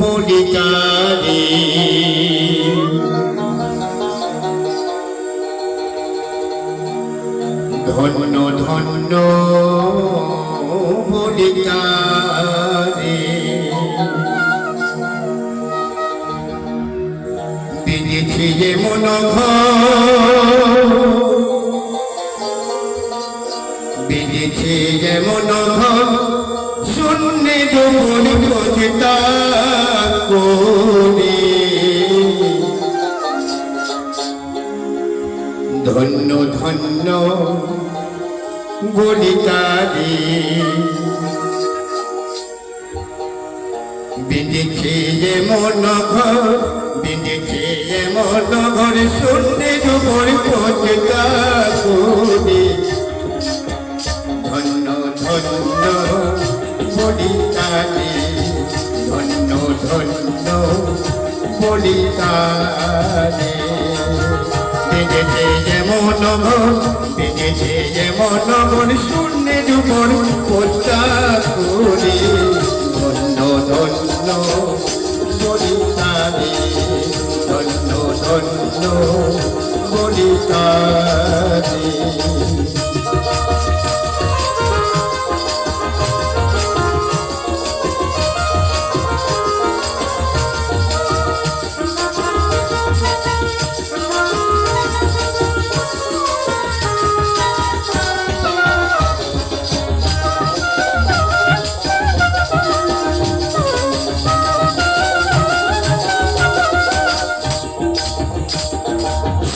বলিতারে ধন্য ধন্য বলিতারে বিদেছি যে মনোঘর। বিদেছে যেমন শূন্য দুপুর প্রচিতা করে ধন্য ধন্য বলিতারে বিদেছে যেমন ঘর বিদেছে যেমন ঘর শূন্য দুপুর প্রচিতা করে বলিতারে বেজেছে যেমন ঘর বেজেছে যেমন ঘর শূন্যের উপর পোস্টা করে। ধন্য ধন্য বলিতারে ধন্য ধন্য বলিতারে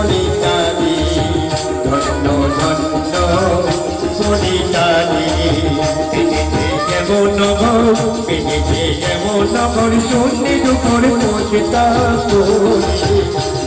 বলিতারি ধন্য ধন্য বলিতারি পেটেছে যেমন নগর পৌঁছতা করি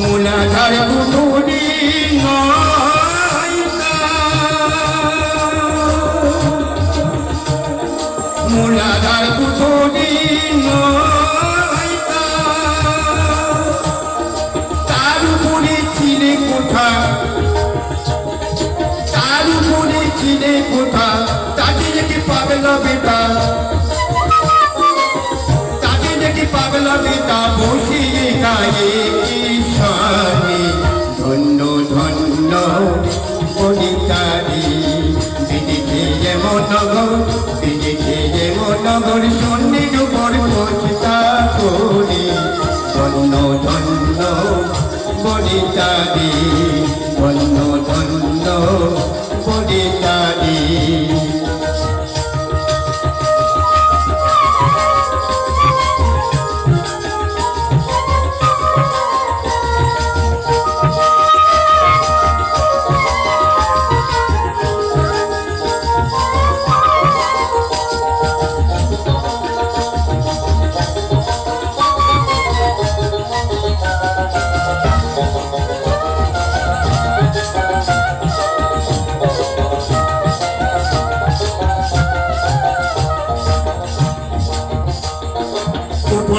মূলাধার নয়কা মূলাধার তার উপরে ছিলে কোঠা, তার উপরে ছিলে কোঠা, তাকে দেখে পাগলা বেটা বিদেশে যেমন নগর বিদেশে যেমন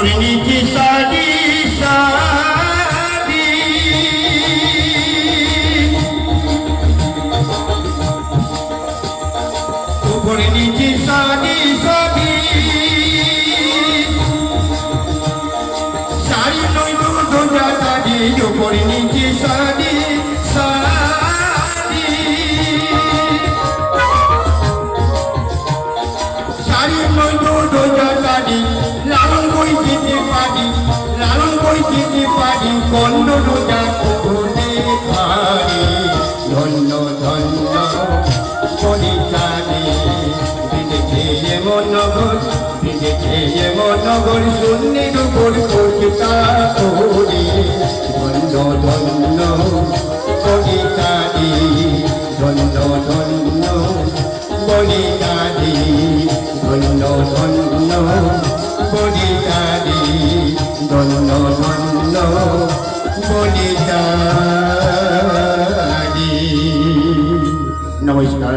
পূর্ণি কি সারি সারি। পূর্ণি কি সারি সারি। সারি নই তো জানি পূর্ণি কি সারি সারি। সারি নই তো জানি পণ্য রোজা করে খারে ধন্য ধন্য পরিচারে বিদেশে এমন নগর বিদেশে এমন নগর শূন্যের উপর কবিতা করে ধন্য ধন্য পরিচারে ধন্য ধন্য পরিচারে ধন্য ধন্য পরিচারে ধন্য বলিতা নমস্কার।